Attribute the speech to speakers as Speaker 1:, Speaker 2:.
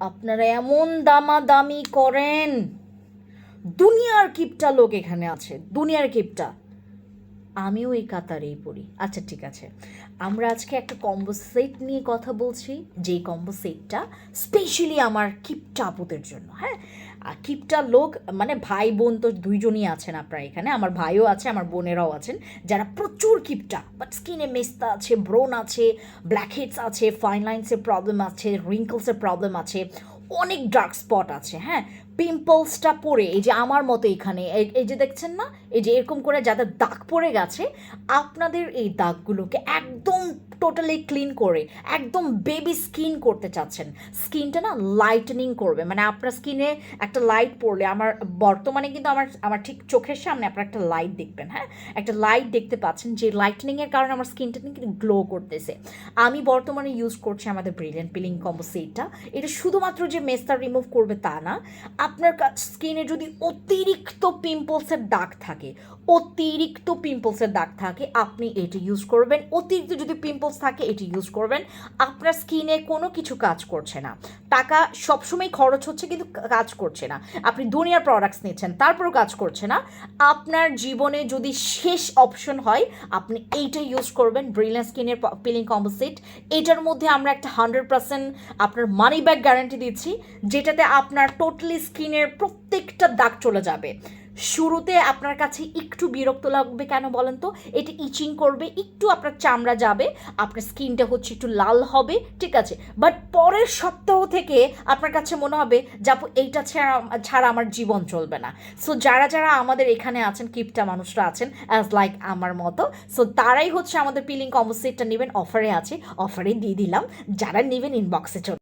Speaker 1: আপনারা এমন দামাদামি করেন। দুনিয়ার কিপটা লোক এখানে আছে, দুনিয়ার কিপটা। আমিও এই কাতারেই পড়ি। আচ্ছা ঠিক আছে। আমরা আজকে একটা কম্বো সেট নিয়ে কথা বলছি। যেই কম্বো সেটটা স্পেশালি আমার কিপটা আপুদের জন্য হ্যাঁ? কিপটা লোক মানে ভাই বোন তো দুইজনই আছেন আপনারা এখানে, আমার ভাইও আছে, আমার বোনেরাও আছেন, যারা প্রচুর কিপটা বাট স্কিনে মেস্তা আছে ব্রোন আছে ব্ল্যাক হেডস আছে ফাইন লাইন্সের প্রবলেম আছে রিঙ্কলসের প্রবলেম আছে, অনেক ডার্ক স্পট আছে হ্যাঁ? পিম্পলসটা পড়ে এই যে আমার মতো এখানে, এই- এই যে দেখছেন না? এই যে এরকম করে যাদের দাগ পড়ে গেছে, আপনাদের এই দাগগুলোকে একদম টোটালি ক্লিন করে, একদম বেবি স্কিন করতে চাচ্ছেন। স্কিনটা না লাইটেনিং করবে। মানে আপনার স্কিনে একটা লাইট পড়লে, আমার বর্তমানে কিন্তু আমার আমার ঠিক চোখের সামনে আপনার একটা লাইট দেখবেন হ্যাঁ? একটা লাইট দেখতে পাচ্ছেন যে লাইটনিংয়ের কারণে আমার স্কিনটা কিন্তু গ্লো করতেছে। আমি বর্তমানে ইউজ করছি আমাদের ব্রিলিয়ান্ট পিলিং কম্বো সেটটা এটা শুধুমাত্র যে মেস্তা রিমুভ করবে তা না। আপনার স্কিনে যদি অতিরিক্ত পিম্পলসের দাগ থাকে, অতিরিক্ত পিম্পলসের দাগ থাকে, আপনি এটা ইউজ করবেন। অতিরিক্ত যদি পিম্পলস থাকে এটি ইউজ করবেন। আপনার স্কিনে কোনো কিছু কাজ করছে না। টাকা সবসময় খরচ হচ্ছে কিন্তু কাজ করছে না। আপনি দুনিয়ার প্রোডাক্টস নিচ্ছেন, তারপরেও কাজ করছে না। আপনার জীবনে যদি শেষ অপশন হয়, আপনি এইটা ইউজ করবেন ব্রিলিয়ান স্কিনের পিলিং কম্বো সেট এটার মধ্যে আমরা একটা হান্ড্রেড পার্সেন্ট আপনার মানি ব্যাক গ্যারান্টি দিচ্ছি, যেটাতে আপনার টোটালি স্কিনের প্রত্যেকটা দাগ চলে যাবে। শুরুতে আপনার কাছে একটু বিরক্ত লাগবে কেন বলেন তো? এটা ইচিং করবে, একটু আপনার চামড়া যাবে, আপনার স্কিনটা হচ্ছে একটু লাল হবে, ঠিক আছে? বাট পরের সপ্তাহ থেকে আপনার কাছে মনে হবে যাপু এইটা ছাড়া ছাড়া আমার জীবন চলবে না। সো যারা যারা আমাদের এখানে আছেন, কিপটা মানুষরা আছেন অ্যাজ লাইক আমার মতো সো তারাই হচ্ছে আমাদের পিলিং কম্বো সেটটা নেবেন অফারে আছে অফারে দিয়ে দিলাম। যারা নেবেন ইনবক্সে চলে